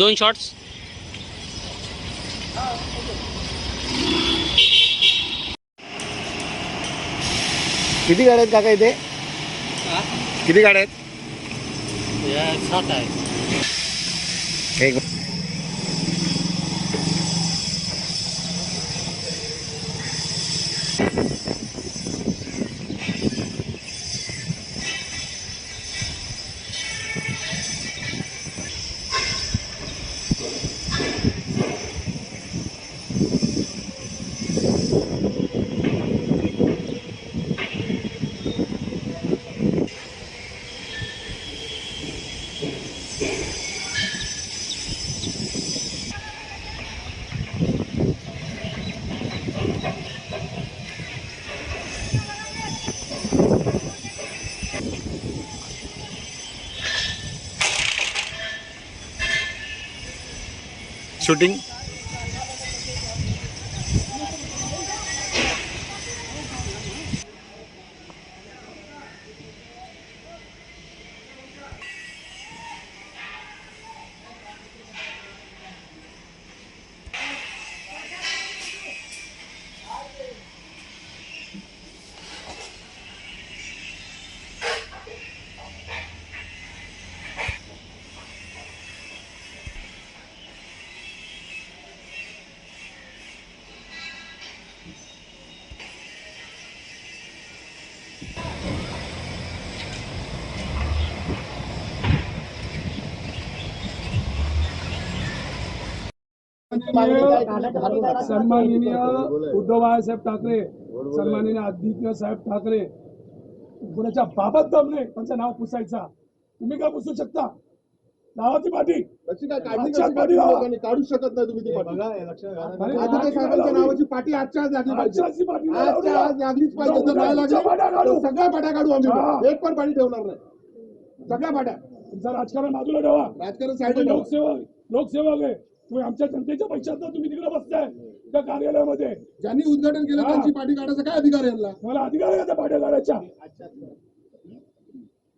दोन शॉट्स किती गाड्या आहेत काका इथे? किती गाड्या आहेत? सात आहे. एक shooting? सन्माननीय उद्धव बाळासाहेब ठाकरे सन्माननीय आदित्य साहेब ठाकरे. कुणाच्या बाबत दम नाही त्यांचं नाव पुसायचा. तुम्ही काय पुसू शकता? लावा ती पाठी कशी काय काढली आजच्या कशी पाठी घडीला- लोकांनी? काढू शकत नाही तुम्ही ती पाठी अरे, आदित्य साहेबांच्या नावाची पाठी आजच्या आज लागली पाहिजे. आजच्याची पाठी नाही आजच्या लावली. आज लागलीच पाहिजे जर नाही उद्या पाट्या काढू. लागली तर सगळ्या पाट्या काढू आम्ही हा. एक पण पाठी ठेवणार नाही. सगळ्या पाट्या. तुमचं राजकारण बाजूला ठेवा. राजकारण तुम्ही साईड लोकसेवक लोकसेवक आहे. तुम्ही आमच्या जनतेच्या पैशात तुम्ही तिकडे बसताय. त्या कार्यालयामध्ये. ज्यांनी उद्घाटन केलं हा. त्यांची पाठी काढायचा काय अधिकार आहे यांना? मला अधिकार आहे का त्या पाट्या काढायच्या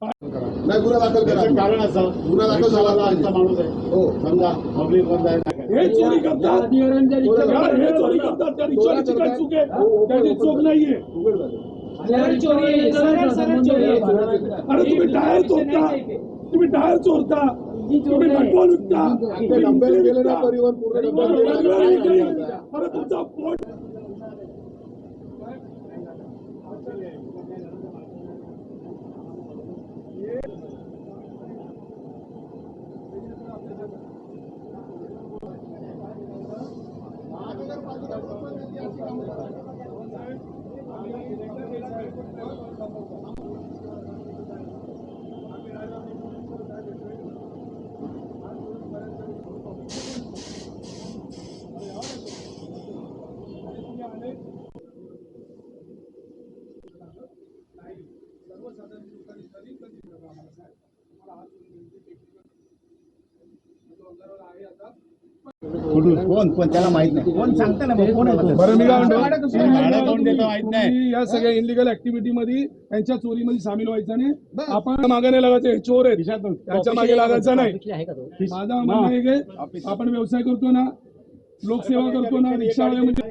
नाही गुन्हा दाखल करा. कारण असं. गुन्हा दाखल झाला. माणूस आहे. हो समजा. पब्लिक बंद आहे. हे चोरी करतात. हे चोरी करतात. त्या काय चूक आहे? त्याची चूक नाहीये. अरे तुम्ही टायर चोरता. तुम्ही टायर चोरता. तुम्ही पेट्रोल विकता. परिवहन पूर्ण. अरे तुमचा पोट कोण? कोण? त्याला माहीत नाही. कोण सांगता ना कोण आहे बरं मी काय म्हणतो भाडं कोण देतं माहीत नाही. तुम्ही या सगळ्या इलिगल ऍक्टिव्हिटी मध्ये त्यांच्या चोरीमध्ये सामील व्हायचं नाही आपण मागे नाही लागायचे चोर आहेत. त्यांच्या मागे लागायचं नाही. माझं म्हणणं आहे. की आपण व्यवसाय करतो ना लोकसेवा करतो ना रिक्षावाले म्हणजे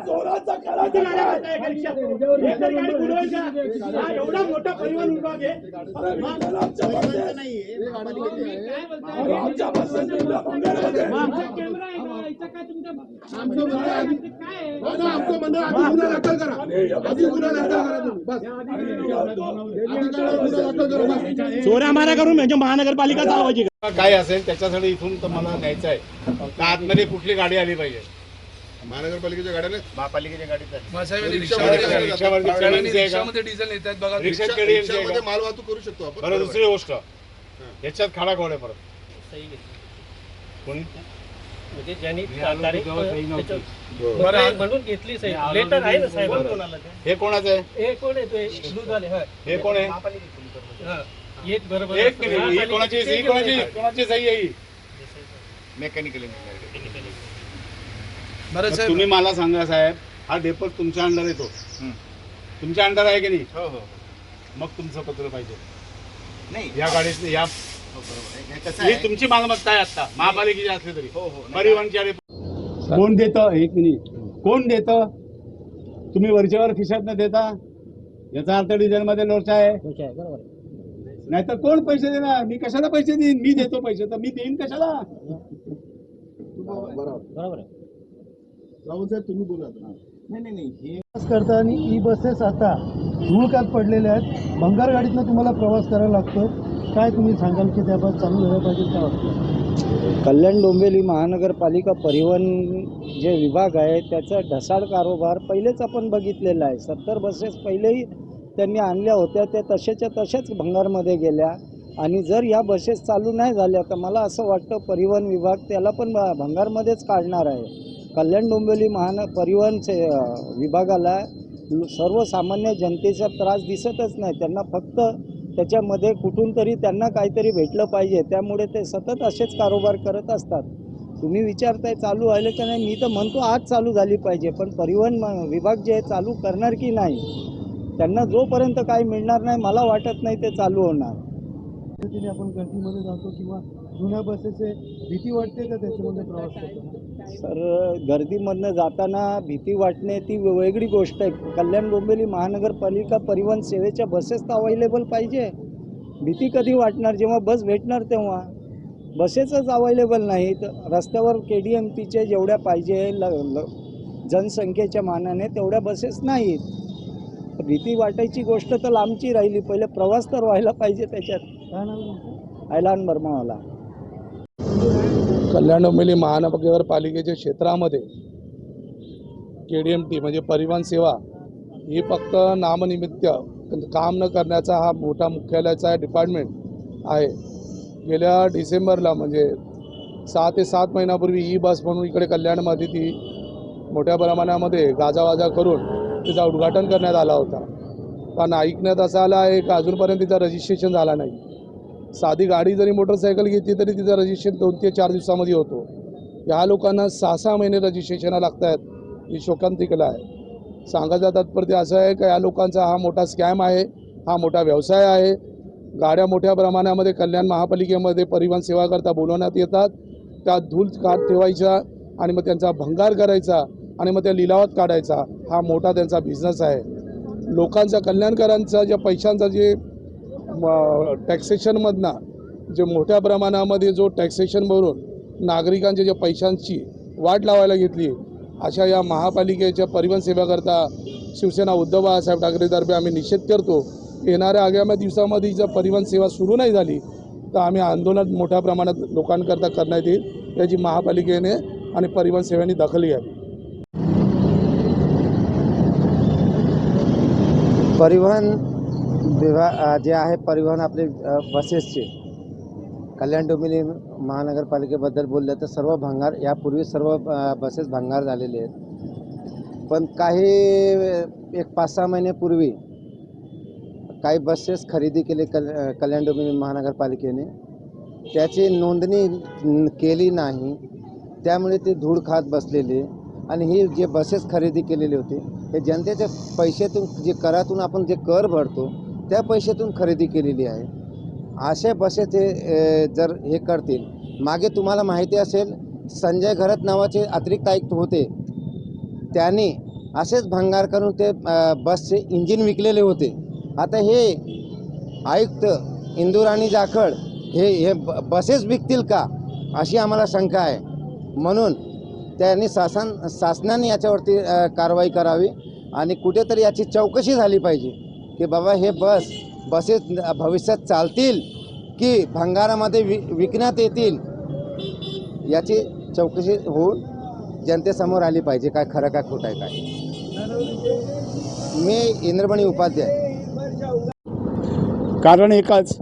चोराचा? हा एवढा मोठा परिवहन विभाग आहे. आमचं म्हणणं आधी- हो गुन्हा दाखल करा आधी गुन्हा दाखल करा तुम्ही बस चोऱ्या मारा करून म्हणजे महानगरपालिका चालवायची काय असेल त्याच्यासाठी इथून तर मला न्यायचं आहे. तर आतमध्ये कुठली गाडी आली पाहिजे? महानगरपालिकेच्या गाड्याने? महापालिकेच्या गाडीत आहे का आहे का माल वाहतूक करू शकतो आपण. बरं दुसरी गोष्ट. याच्यात खाडा कोण आहे परत? कोणी? म्हणजे ज्यांनी म्हणून घेतली साहेब लेटर आहे ना साहेब? कोणाला ते? हे कोणाचं आहे? हे कोण येतोय दूधवाले हा हे. कोण आहे. एक बरोबर एक मिनिट ही कोणाची ही कोणाची? कोणाची सही आहे ही? बरं मग तुम्ही मला सांगा साहेब हा डेपो तुमच्या अंडर येतो तुमच्या अंडर आहे की नाही? मग तुमचं पत्र पाहिजे. नाही. या गाडीत या हो, बरोबर. आहे. हे कसं ही आहे? तुमची मालमत्ता आहे आता महापालिकेची असली तरी. हो हो. नाही. परिवहनच्या कोण देतं? एक मिनिट. कोण देतं? तुम्ही वरच्यावर खिशात न देता? याचा अर्थ डिझेल मध्ये लोचा आहे नाही तर कोण पैसे देणार? मी कशाला पैसे देईन? मी देतो पैसे तर मी देईन कशाला? बरोबर. तुम्ही बोला. नाही नाही नाही हे प्रवास करता आणि ई बसेस आता धुळकात पडलेल्या आहेत. भंगार गाडीतनं तुम्हाला प्रवास करायला लागतो. काय तुम्ही सांगाल की त्याबाबत चालू झालं पाहिजे काय वाटतं? कल्याण डोंबिवली महानगरपालिका परिवहन जे विभाग आहे त्याचा ढसाळ कारभार पहिलेच आपण बघितलेला आहे. सत्तर बसेस पहिलेही त्यांनी आणल्या होत्या त्या तशाच्या तशाच भंगारमध्ये गेल्या. आणि जर या बसेस चालू नाही झाल्या तर मला असं वाटतं परिवहन विभाग त्याला पण भंगारमध्येच काढणार आहे. कल्याण डोंबिवली महान परिवहनचे विभागाला सर्वसामान्य जनतेचा त्रास दिसतच नाही. त्यांना फक्त त्याच्यामध्ये कुठून तरी त्यांना काहीतरी भेटलं पाहिजे. त्यामुळे ते सतत असेच कारोबार करत असतात. तुम्ही विचारताय चालू व्हायला का नाही मी तर म्हणतो आज चालू झाली पाहिजे. पण परिवहन म- विभाग जे आहे चालू करणार की नाही त्यांना जोपर्यंत काही मिळणार नाही मला वाटत नाही ते चालू होणार. पद्धतीने आपण गर्दीमध्ये जातो किंवा जुन्या बसेसचे भीती वाटते का त्याच्यामध्ये प्रवास सर गर्दीमधनं जाताना भीती वाटणे ती वेगळी गोष्ट आहे. कल्याण डोंबिवली महानगरपालिका परिवहन सेवेच्या बसेस तर अवेलेबल पाहिजे. भीती कधी वाटणार? जेव्हा बस भेटणार तेव्हा. बसेसच अवेलेबल नाहीत. रस्त्यावर के डी एम टीचे जेवढ्या पाहिजे ल जनसंख्येच्या मानाने तेवढ्या बसेस नाहीत. भीती वाटायची गोष्ट तर लांबची राहिली. पहिले प्रवास तर व्हायला पाहिजे त्याच्यात? ऐलान बर्मावाला कल्याण डोंबिवली महानगरपालिकेच्या क्षेत्रामध्ये के डी एम टी म्हणजे परिवहन सेवा ही फक्त नामनिमित्त काम न करण्याचा हा मोठा मुख्यालयाचा डिपार्टमेंट आहे. गेल्या डिसेंबरला म्हणजे सहा ते सात महिन्यापूर्वी ई बस म्हणून इकडे कल्याणमध्ये ती मोठ्या प्रमाणामध्ये गाजावाजा करून तिचा उद्घाटन करण्यात आला होता. पण ऐकण्यात असं आलं आहे का अजूनपर्यंत तिचा रजिस्ट्रेशन झाला नाही. साधी गाडी जरी मोटरसायकल घेतली तरी तिचं रजिस्ट्रेशन दोन ते चार दिवसामध्ये होतो. या लोकांना सहा सहा महिने रजिस्ट्रेशनला लागत आहेत ही शोकांतिकला आहे. सांगायचं तात्पर्य असं आहे की या लोकांचा हा मोठा स्कॅम आहे हा मोठा व्यवसाय आहे. गाड्या मोठ्या प्रमाणामध्ये कल्याण महापालिकेमध्ये परिवहन सेवाकरता बोलवण्यात येतात. त्या धूल काढ ठेवायच्या आणि मग त्यांचा भंगार करायचा. आणि मग त्या लिलावात काढायचा. हा मोठा त्यांचा बिझनेस आहे. लोकांचा कल्याणकारांचा ज्या पैशांचा जे टॅक्सेशनमधनं जे मोठ्या प्रमाणामध्ये जो टॅक्सेशन भरून नागरिकांच्या ज्या पैशांची वाट लावायला घेतली अशा या महापालिकेच्या परिवहन सेवेकरता शिवसेना उद्धव बाळासाहेब ठाकरेतर्फे आम्ही निषेध करतो. येणाऱ्या आगामी दिवसामध्ये जर परिवहन सेवा सुरू नाही झाली तर आम्ही आंदोलन मोठ्या प्रमाणात लोकांकरता करण्यात येईल. याची महापालिकेने आणि परिवहन सेवेने दखल घ्यावी. परिवहन विभाग जे आहे परिवहन आपले बसेसचे कल्याण डोंबिवली महानगरपालिकेबद्दल बोललं तर सर्व भंगार यापूर्वी सर्व बसेस भंगार झालेले आहेत. पण काही एक पाच सहा महिन्यापूर्वी काही बसेस खरेदी केले कल कल्याण डोंबिवली महानगरपालिकेने. त्याची नोंदणी केली नाही. त्यामुळे ते धूळ खात बसलेली. आणि ही जे बसेस खरेदी केलेली होती हे जनतेच्या पैशातून जे करातून आपण जे कर भरतो त्या पैशातून खरेदी केलेली आहे. अशा बसेस हे जर हे करतील मागे तुम्हाला माहिती असेल संजय घरत नावाचे अतिरिक्त आयुक्त होते. त्यांनी असेच भंगार करून ते बसचे इंजिन विकलेले होते. आता हे आयुक्त इंदुराणी जाखड हे हे ब- बसेस विकतील का अशी आम्हाला शंका आहे. म्हणून त्यांनी शासन शासनाने याच्यावरती कारवाई करावी आणि कुठेतरी याची चौकशी झाली पाहिजे की बाबा हे बस बसेस भविष्यात चालतील की भंगारामध्ये वि विकण्यात येतील? याची चौकशी होऊन जनतेसमोर आली पाहिजे काय खरं काय खोटं आहे काय? मी इंद्रमणी उपाध्याय. कारण एकच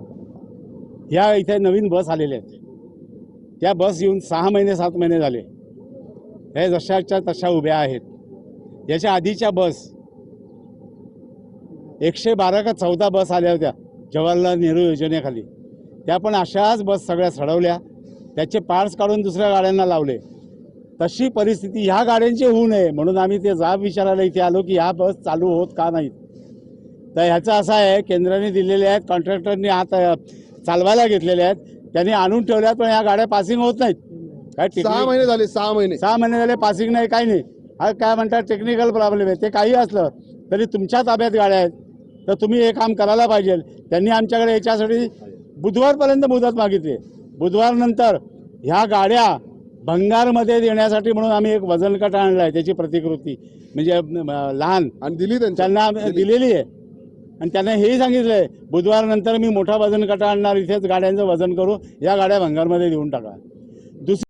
ह्या इथे नवीन बस आलेल्या आहेत. त्या बस येऊन सहा महिने सात महिने झाले. हे जशाच्या तशा उभ्या आहेत. याच्या आधीच्या बस. एकशे बारा का चौदा बस आल्या होत्या जवाहरलाल नेहरू योजनेखाली. त्या पण अशाच बस सगळ्या सडवल्या. त्याचे पार्ट्स काढून दुसऱ्या गाड्यांना लावले. तशी परिस्थिती ह्या गाड्यांची होऊ नये म्हणून आम्ही ते जाब विचारायला इथे आलो की ह्या बस चालू होत का नाहीत. तर ह्याचं असं आहे केंद्राने दिलेले आहेत कॉन्ट्रॅक्टरने आता चालवायला घेतलेले आहेत. त्यांनी आणून ठेवल्यात पण ह्या गाड्या पासिंग होत नाहीत. काय सहा टेक्निक महिने झाले सहा महिने. सहा महिने झाले पासिंग नाही काही नाही. हा काय म्हणतात टेक्निकल प्रॉब्लेम आहे. ते काही असलं तरी तुमच्या ताब्यात गाड्या आहेत. तर तुम्ही हे काम करायला पाहिजे. त्यांनी आमच्याकडे याच्यासाठी बुधवारपर्यंत मुदत मागितली. बुधवारनंतर ह्या गाड्या भंगारमध्ये देण्यासाठी म्हणून आम्ही एक वजन काटा आणला आहे त्याची प्रतिकृती. म्हणजे अं, लहान. आणि दिली त्यांच्या त्यांना दिलेली आहे. आणि त्यांना हेही सांगितलं आहे बुधवारनंतर मी मोठा वजन काटा आणणार इथेच गाड्यांचं वजन करू या गाड्या भंगारमध्ये देऊन टाका. दुसरी